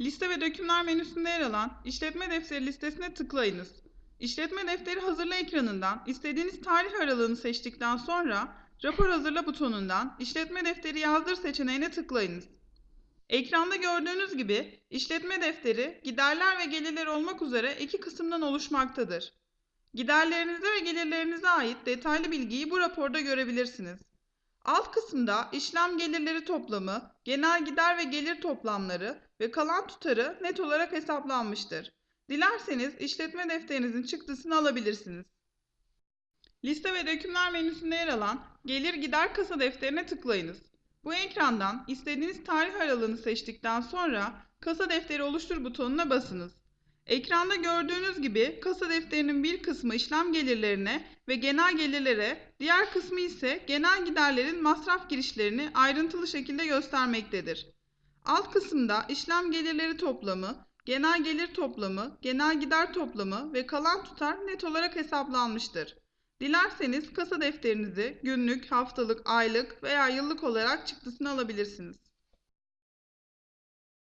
Liste ve dökümler menüsünde yer alan işletme defteri listesine tıklayınız. İşletme defteri hazırla ekranından istediğiniz tarih aralığını seçtikten sonra rapor hazırla butonundan işletme defteri yazdır seçeneğine tıklayınız. Ekranda gördüğünüz gibi işletme defteri giderler ve gelirler olmak üzere iki kısımdan oluşmaktadır. Giderlerinize ve gelirlerinize ait detaylı bilgiyi bu raporda görebilirsiniz. Alt kısımda işlem gelirleri toplamı, genel gider ve gelir toplamları ve kalan tutarı net olarak hesaplanmıştır. Dilerseniz işletme defterinizin çıktısını alabilirsiniz. Liste ve dökümler menüsünde yer alan gelir gider kasa defterine tıklayınız. Bu ekrandan istediğiniz tarih aralığını seçtikten sonra kasa defteri oluştur butonuna basınız. Ekranda gördüğünüz gibi kasa defterinin bir kısmı işlem gelirlerine ve genel gelirlere, diğer kısmı ise genel giderlerin masraf girişlerini ayrıntılı şekilde göstermektedir. Alt kısımda işlem gelirleri toplamı, genel gelir toplamı, genel gider toplamı ve kalan tutar net olarak hesaplanmıştır. Dilerseniz kasa defterinizi günlük, haftalık, aylık veya yıllık olarak çıktısını alabilirsiniz.